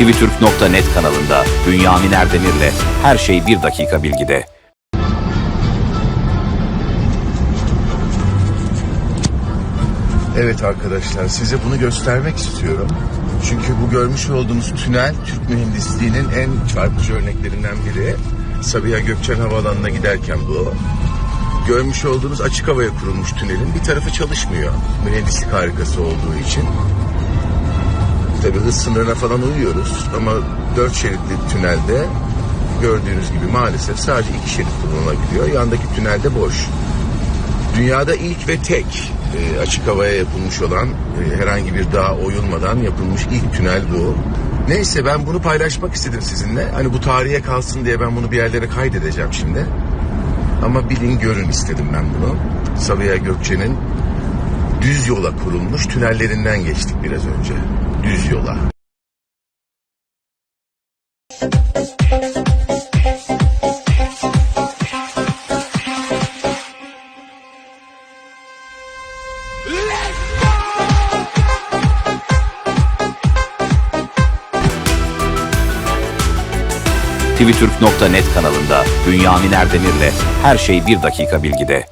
tvtürk.net kanalında Bünyamin Erdemir'le her şey bir dakika bilgide. Evet arkadaşlar size bunu göstermek istiyorum. Çünkü bu görmüş olduğunuz tünel Türk mühendisliğinin en çarpıcı örneklerinden biri. Sabiha Gökçen Havaalanı'na giderken bu. Görmüş olduğunuz açık havaya kurulmuş tünelin bir tarafı çalışmıyor. Mühendislik harikası olduğu için. Tabii hız sınırına falan uyuyoruz ama dört şeritli tünelde gördüğünüz gibi maalesef sadece iki şerit kullanılabiliyor. Yandaki tünelde boş. Dünyada ilk ve tek e, açık havaya yapılmış olan e, herhangi bir dağ oyulmadan yapılmış ilk tünel bu. Neyse ben bunu paylaşmak istedim sizinle. Hani bu tarihe kalsın diye ben bunu bir yerlere kaydedeceğim şimdi. Ama bilin görün istedim ben bunu. Sabiha Gökçe'nin düz yola kurulmuş tünellerinden geçtik biraz önce. Düz yola. tvtürk.net kanalında Bünyamin Erdemir'le her şey bir dakika bilgide.